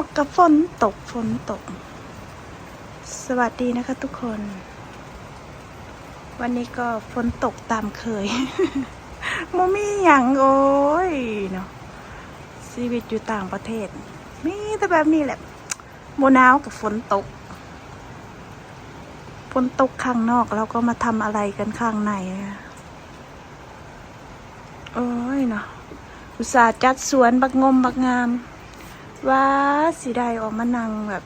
อกกับฝนตกฝนตก สวัสดีนะคะทุกคน วันนี้ก็ฝนตกตามเคยมมีอย่างโอ้ยเนาะชีวิตอยู่ต่างประเทศ มีแต่แบบนี้แหละโมหนาวกับฝนตกฝนตกข้างนอกเราก็มาทำอะไรกันข้างในโอ้ยเนาะอุตส่าห์จัดสวนบักงมบักงาม ว่าสิได้ออกมานั่งแบบ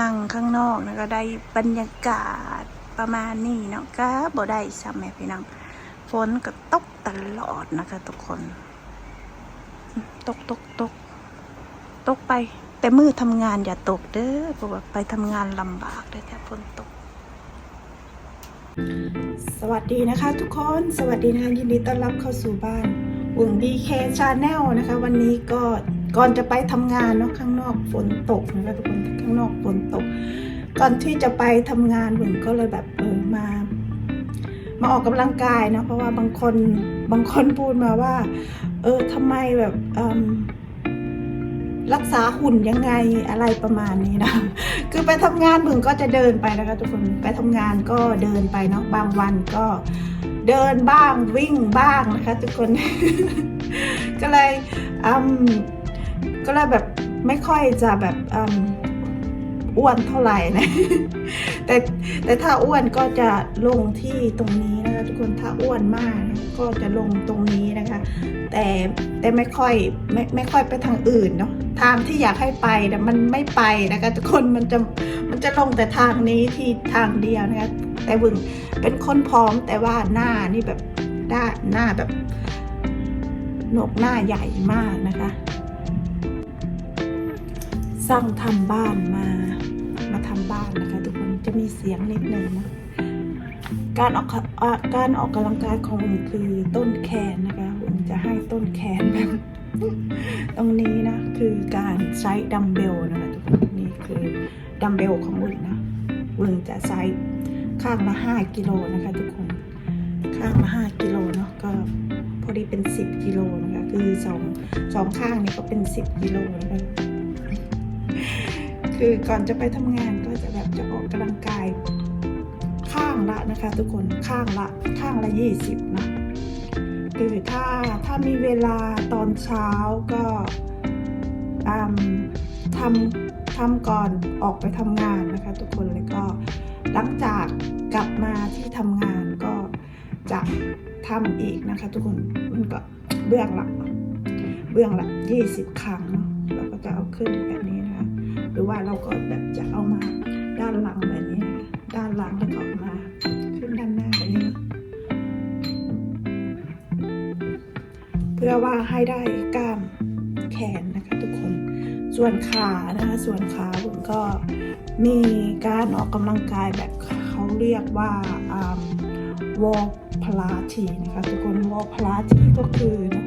นั่งข้างนอกนะก็ได้บรรยากาศประมาณนี้เนาะก็บ่ได้ซ้ำแม่พี่น้องฝนก็ตกตลอดนะคะทุกคน ตกตกตกตกไป แต่มือทำงานอย่าตกเด้อเพราะว่าไปทำงานลำบากเด้อถ้าฝนตก สวัสดีนะคะ ทุกคนสวัสดีนะคะยินดีต้อนรับเข้าสู่บ้านวงดีเคชาแนลนะคะ วันนี้ก็ ก่อนจะไปทำงานเนาะข้างนอกฝนตกนะคะทุกคนข้างนอกฝนตก ก่อนที่จะไปทำงานวงก็เลยแบบเออมา มาออกกำลังกายเนาะเพราะว่าบางคนบางคนพูดมาว่า เออทำไมแบบอืมรักษาหุ่นยังไงอะไรประมาณนี้นะ คือไปทำงานมึงก็จะเดินไปนะคะทุกคนไปทำงานก็เดินไปเนาะบางวันก็เดินบ้างวิ่งบ้างนะคะ ทุกคนก็เลยอืม ก็เลยแบบไม่ค่อยจะแบบอ้วนเท่าไหร่นะ แต่แต่ถ้าอ้วนก็จะลงที่ตรงนี้นะคะ ทุกคนถ้าอ้วนมากก็จะลงตรงนี้นะคะ แต่แต่ไม่ค่อยไม่ไม่ค่อยไปทางอื่นเนาะทางที่อยากให้ไปแต่มันไม่ไปนะคะทุกคนมันจะมันจะลงแต่ทางนี้ที่ทางเดียวนะคะแต่บึงเป็นคนพร้อมแต่ว่าหน้านี่แบบหน้าหน้าแบบหนกหน้าใหญ่มากนะคะ สร้างทำบ้านมา มาทำบ้านนะคะทุกคนจะมีเสียงนิดนึงนะการออกอการออกกำลังกายของอุ่นคือต้นแขนนะคะอุ่นจะให้ต้นแขนแบบตรงนี้นะคือการใช้ดัมเบลนะคะทุกคนนี่คือดัมเบลของอุ่นนะอุ่นจะใช้ข้างละ5กิโลนะคะทุกคนข้างละ5กิโลเนาะก็พอดีเป็น10กิโลนะคะคือสองสองข้างนี่ก็เป็น10กิโลนะคะ คือก่อนจะไปทำงานก็จะแบบจะออกกำลังกาย ข้างละนะคะ ทุกคนข้างละข้างละยี่สิบนะคือถ้าถ้ามีเวลาตอนเช้าก็ทำทำก่อนออกไปทำงานนะคะ ทุกคนแล้วก็หลังจากกลับมาที่ทำงานก็จะทำอีกนะคะ ทุกคนมันก็เบื้องหละเบื้องหละยี่สิบครั้งเราก็จะเอาขึ้นแบบนี้ หรือว่าเราก็แบบจะเอามาด้านหลังแบบนี้นะด้านหลังแล้วก็เอามาขึ้นด้านหน้าแบบนี้นะเพื่อว่าให้ได้กล้ามแขนนะคะทุกคนส่วนขานะคะส่วนขาผมก็มีการออกกำลังกายแบบเขาเรียกว่าวอลพลาทีนะคะทุกคนวอลพลาทีก็คือเนะ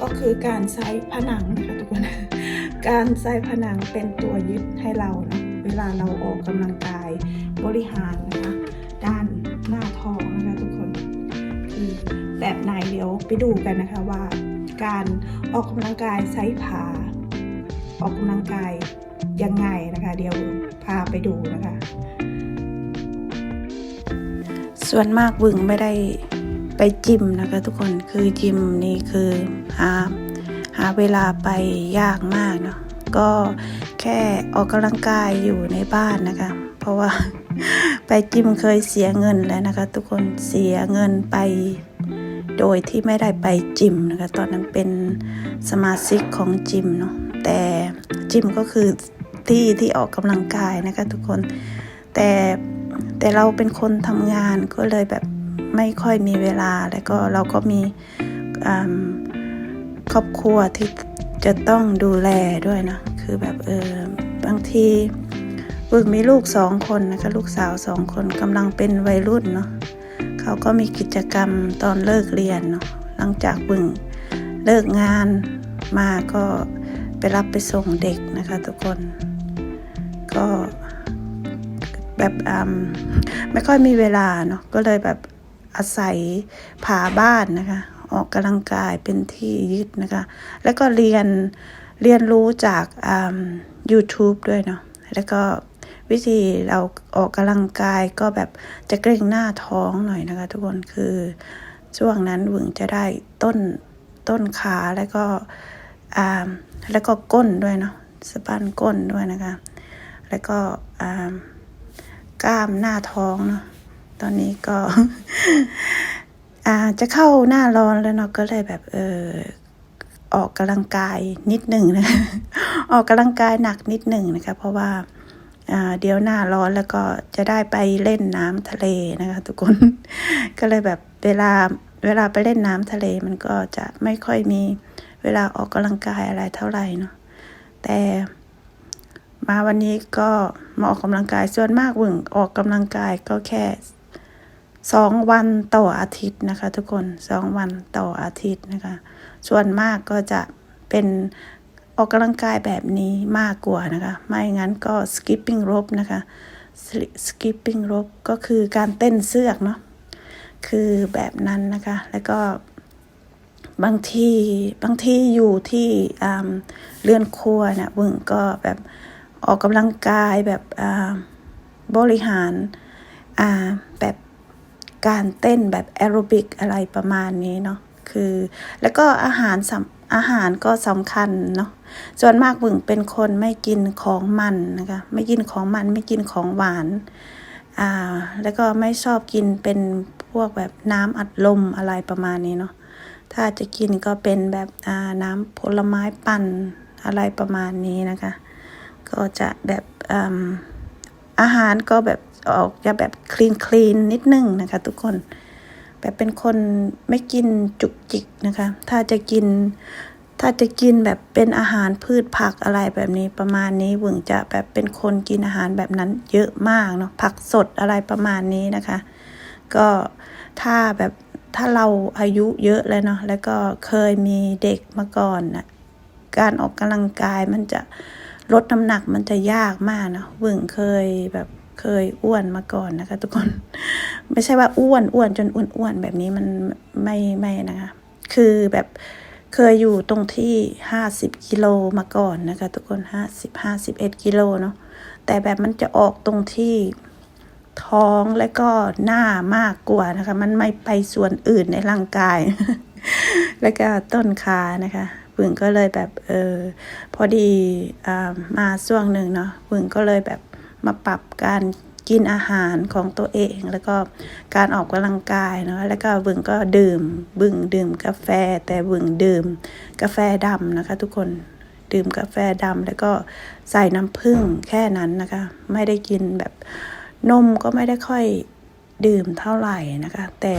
ก็คือการใช้ผนังนะคะทุกคน การใส่ผนังเป็นตัวยึดให้เราเนาะเวลาเราออกกำลังกายบริหารนะคะ ด้านหน้าท้องนะคะทุกคน คือแบบไหนเดี๋ยวไปดูกันนะคะว่า การออกกำลังกายใช้ขาออกกำลังกายยังไงนะคะ เดี๋ยวพาไปดูนะคะ ส่วนมากบึงไม่ได้ไปจิมนะคะ ทุกคนคือจิมนี่คือหา หาเวลาไปยากมากเนาะก็แค่ออกกำลังกายอยู่ในบ้านนะคะ เพราะว่าไปจิมเคยเสียเงินแล้วนะคะ ทุกคนเสียเงินไป โดยที่ไม่ได้ไปจิมนะคะ ตอนนั้นเป็นสมาชิกของจิมเนาะแต่จิมก็คือที่ที่ออกกำลังกายนะคะ ทุกคนแต่แต่เราเป็นคนทำงานก็เลยแบบไม่ค่อยมีเวลาแล้วก็เราก็มีอ่า ครอบครัวที่จะต้องดูแลด้วยนะ คือแบบเออบางทีบึกมีลูกสองคนนะคะลูกสาวสองคนกำลังเป็นวัยรุ่นเนาะเขาก็มีกิจกรรมตอนเลิกเรียนเนาะหลังจากบึงเลิกงานมาก็ไปรับไปส่งเด็กนะคะทุกคน ก็แบบอืมไม่ค่อยมีเวลาเนาะก็เลยแบบอาศัยผาบ้านนะคะ ออกกำลังกายเป็นที่ยึดนะคะ แล้วก็เรียนเรียนรู้จากอ่า YouTube ด้วยเนาะแล้วก็วิธีเราออกกำลังกายก็แบบจะเกรงหน้าท้องหน่อยนะคะ ทุกคนคือช่วงนั้นหวึงจะได้ต้นต้นขาแล้วก็แล้วก็ก้นด้วยเนาะสะบันก้นด้วยนะคะ แล้วก็กล้ามหน้าท้องเนาะตอนนี้ก็ อ่าจะเข้าหน้าร้อนแล้วเนาะก็เลยแบบเออออกกำลังกายนิดหนึ่งนะออกกำลังกายหนักนิดหนึ่งนะคะ เพราะว่าอ่าเดี๋ยวหน้าร้อนแล้วก็จะได้ไปเล่นน้ำทะเลนะคะทุกคน ก็เลยแบบเวลาเวลาไปเล่นน้ำทะเลมันก็จะไม่ค่อยมีเวลาออกกำลังกายอะไรเท่าไหร่เนาะแต่มาวันนี้ก็มาออกกำลังกายส่วนมากวึงออกกำลังกายก็แค่ สองวันต่ออาทิตย์นะคะ ทุกคนสองวันต่ออาทิตย์นะคะ ส่วนมากก็จะเป็นออกกำลังกายแบบนี้มากกว่านะคะ ไม่งั้นก็ skipping rope นะคะ skipping rope ก็คือการเต้นเสือกเนาะคือแบบนั้นนะคะ แล้วก็บางทีบางทีอยู่ที่เรือนครัวเนะี่ยบึงก็แบบออกกำลังกายแบบบริหารแบบ การเต้นแบบแอโรบิกอะไรประมาณนี้เนาะคือ แล้วก็อาหารสอาหารก็สำคัญเนาะส่วนมากบึงเป็นคนไม่กินของมันนะคะไม่กินของมันไม่กินของหวานอ่าแล้วก็ไม่ชอบกินเป็นพวกแบบน้ำอัดลมอะไรประมาณนี้เนาะถ้าจะกินก็เป็นแบบอ่าน้ำผลไม้ปั่นอะไรประมาณนี้นะคะ ก็จะแบบอืมอาหารก็แบบ ออกจะแบบคลีนคลีนนิดนึงนะคะ ทุกคน แบบเป็นคนไม่กินจุกจิกนะคะ ถ้าจะกิน ถ้าจะกินแบบเป็นอาหารพืชผักอะไรแบบนี้ประมาณนี้หวึงจะแบบเป็นคนกินอาหารแบบนั้นเยอะมากเนาะผักสดอะไรประมาณนี้นะคะ ก็ถ้าแบบถ้าเราอายุเยอะแล้วเนาะแล้วก็เคยมีเด็กมาก่อนนะการออกกำลังกายมันจะลดน้ำหนักมันจะยากมากเนาะหวึงเคยแบบ เคยอ้วนมาก่อนนะคะ ทุกคนไม่ใช่ว่าอ้วนอ้วนจนอ้วนๆแบบนี้มันไม่ไม่นะคะ คือแบบเคยอยู่ตรงที่ห้าสิบกิโลมาก่อนนะคะ ทุกคนห้าสิบห้าสิบเอ็ดกิโลเนาะแต่แบบมันจะออกตรงที่ท้องและก็หน้ามากกว่านะคะ มันไม่ไปส่วนอื่นในร่างกาย แล้วก็ต้นขานะคะปึ่งก็เลยแบบเออพอดีอมาช่วงหนึ่งเนาะปึ่งก็เลยแบบ มาปรับการกินอาหารของตัวเอง แล้วก็การออกกำลังกายเนาะแล้วก็บึงก็ดื่ม บึงดื่มกาแฟ แต่บึงดื่มกาแฟดำนะคะ ทุกคนดื่มกาแฟดำแล้วก็ใส่น้ำผึ้งแค่นั้นนะคะ ไม่ได้กินแบบนมก็ไม่ได้ค่อยดื่มเท่าไหร่นะคะ แต่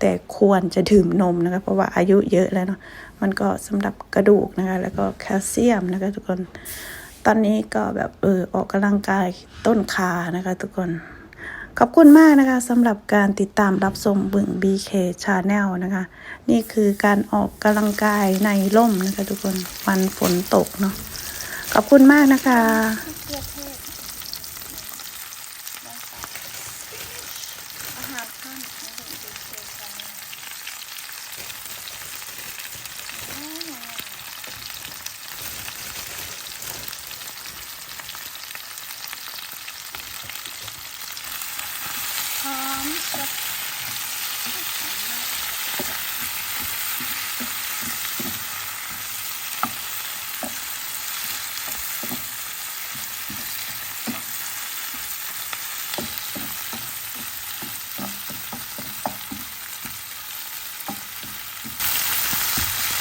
แต่ควรจะดื่มนมนะคะ เพราะว่าอายุเยอะแล้วเนาะมันก็สำหรับกระดูกนะคะ แล้วก็แคลเซียมนะคะ ทุกคน ตอนนี้ก็แบบเออออกกำลังกายต้นขานะคะ ทุกคน ขอบคุณมากนะคะสำหรับการติดตามรับชมบึง BK Channel นะคะ นี่คือการออกกำลังกายในร่มนะคะ ทุกคนวันฝนตกเนาะขอบคุณมากนะคะ อาหารท่านของผมเป็นเคชา หอมสับ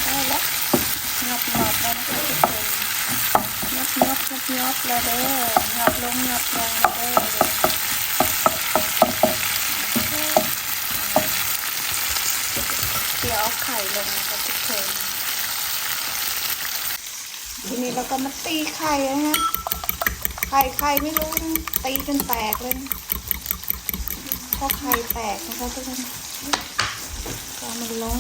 ได้แล้วงับงับแล้วนะคะทุกคนงับงับงับงับแล้วเด้องับลงงับลงแล้วเด้อเด้อ เอาไข่ลงนะคะทุกคนทีนี้เราก็มาตีไข่นะฮะไข่ไข่ไม่รู้นะตีจนแตกเลยนะเพราะไข่แตกนะคะทุกคนก็มันลง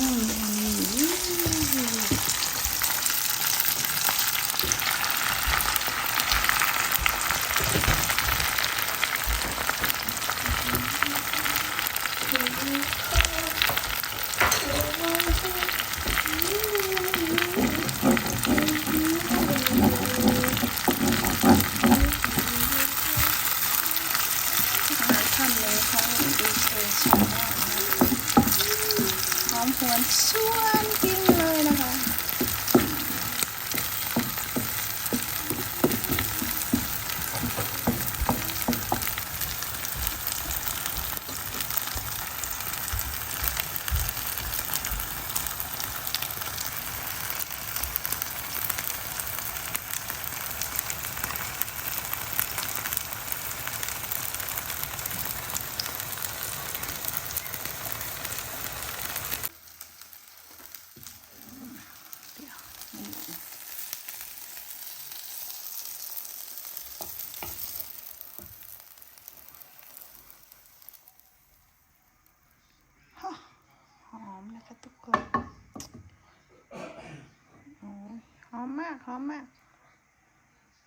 มากห อมมาก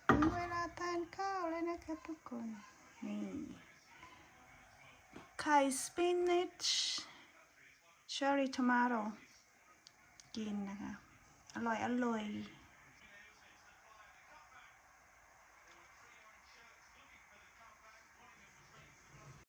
ถึงเวลาทานข้าวแล้วนะคะทุกคน นี่ไข่สปินิชเชอร์รี่ทอมาโตกินนะคะ อร่อย อร่อย